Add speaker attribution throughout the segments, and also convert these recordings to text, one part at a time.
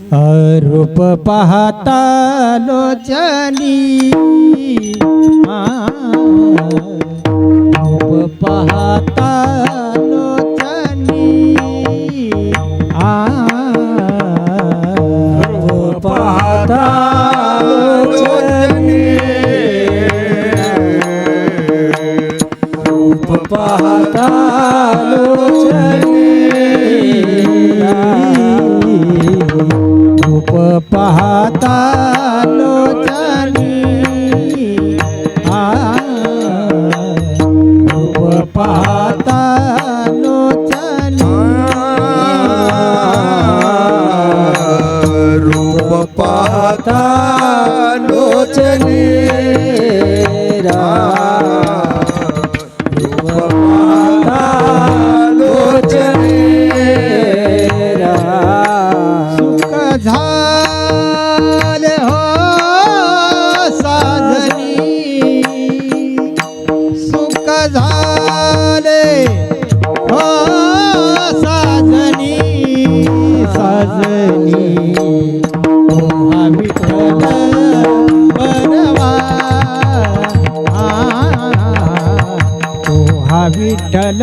Speaker 1: रूप पहता लो चली रूप पहता लो चली आ
Speaker 2: रूप पहता
Speaker 1: মাতালো চালি পাতালো চালি
Speaker 2: রূপ পাতালো চালি
Speaker 1: ವಿಠಲ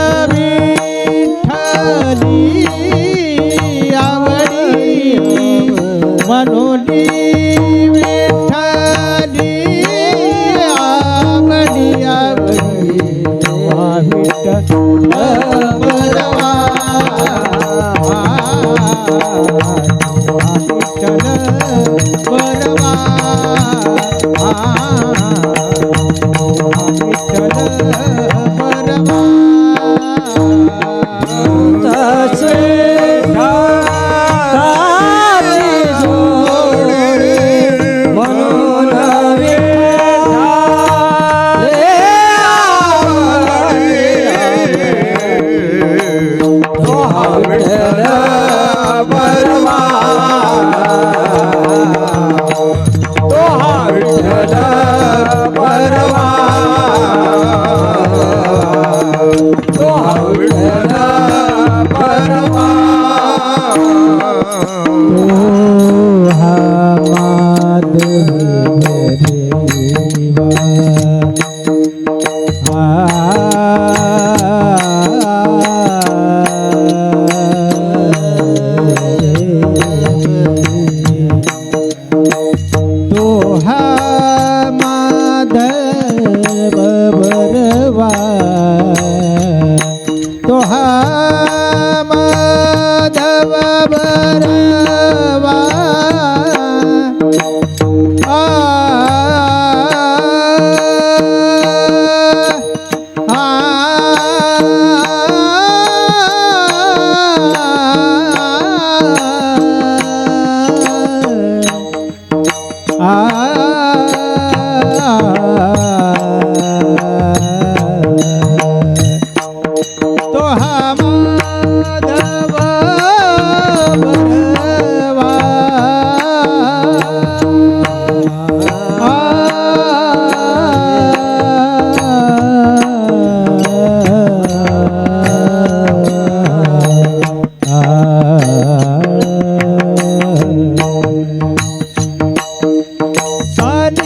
Speaker 1: হারি
Speaker 2: પરમા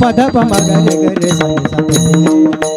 Speaker 1: पद पम गर गर सन सन सन